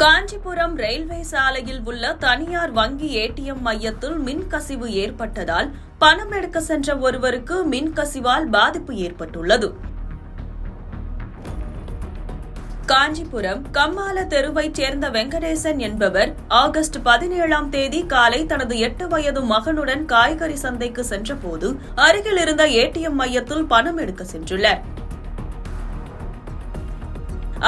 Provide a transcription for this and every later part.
Kanchipuram railway சாலையில் உள்ள தனியார் வங்கி ஏடிஎம் மையத்தில் மின்கசிவு ஏற்பட்டதால் பணம் எடுக்க சென்ற ஒருவருக்கு மின்கசிவால் பாதிப்பு ஏற்பட்டுள்ளது. காஞ்சிபுரம் கம்மால தெருவைச் சேர்ந்த வெங்கடேசன் என்பவர் ஆகஸ்ட் பதினேழாம் தேதி காலை தனது எட்டு வயது மகனுடன் காய்கறி சந்தைக்கு சென்றபோது அருகில் இருந்த ஏடிஎம் மையத்தில் பணம் எடுக்க சென்றுள்ளார்.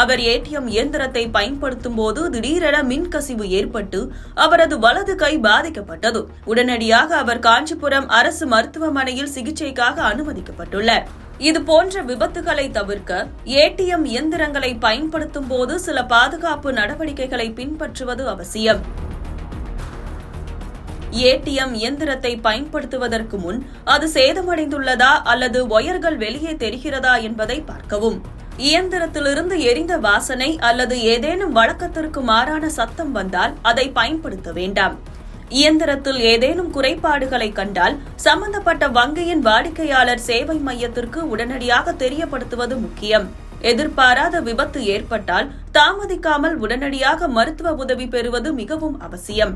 அவர் ஏடிஎம் இயந்திரத்தை பயன்படுத்தும் போது திடீரென மின்கசிவு ஏற்பட்டு அவரது வலது கை பாதிக்கப்பட்டது. உடனடியாக அவர் காஞ்சிபுரம் அரசு மருத்துவமனையில் சிகிச்சைக்காக அனுமதிக்கப்பட்டுள்ளார். இது போன்ற விபத்துகளை தவிர்க்க ஏடிஎம் இயந்திரங்களை பயன்படுத்தும் போது சில பாதுகாப்பு நடவடிக்கைகளை பின்பற்றுவது அவசியம். ஏடிஎம் இயந்திரத்தை பயன்படுத்துவதற்கு முன் அது சேதமடைந்துள்ளதா அல்லது ஒயர்கள் வெளியே தெரிகிறதா என்பதை பார்க்கவும். இயந்திரத்திலிருந்து எரிந்த வாசனை அல்லது ஏதேனும் வழக்கத்திற்கு மாறான சத்தம் வந்தால் அதை பயன்படுத்த வேண்டாம். இயந்திரத்தில் ஏதேனும் குறைபாடுகளை கண்டால் சம்பந்தப்பட்ட வங்கியின் வாடிக்கையாளர் சேவை மையத்திற்கு உடனடியாக தெரியப்படுத்துவது முக்கியம். எதிர்பாராத விபத்து ஏற்பட்டால் தாமதிக்காமல் உடனடியாக மருத்துவ உதவி பெறுவது மிகவும் அவசியம்.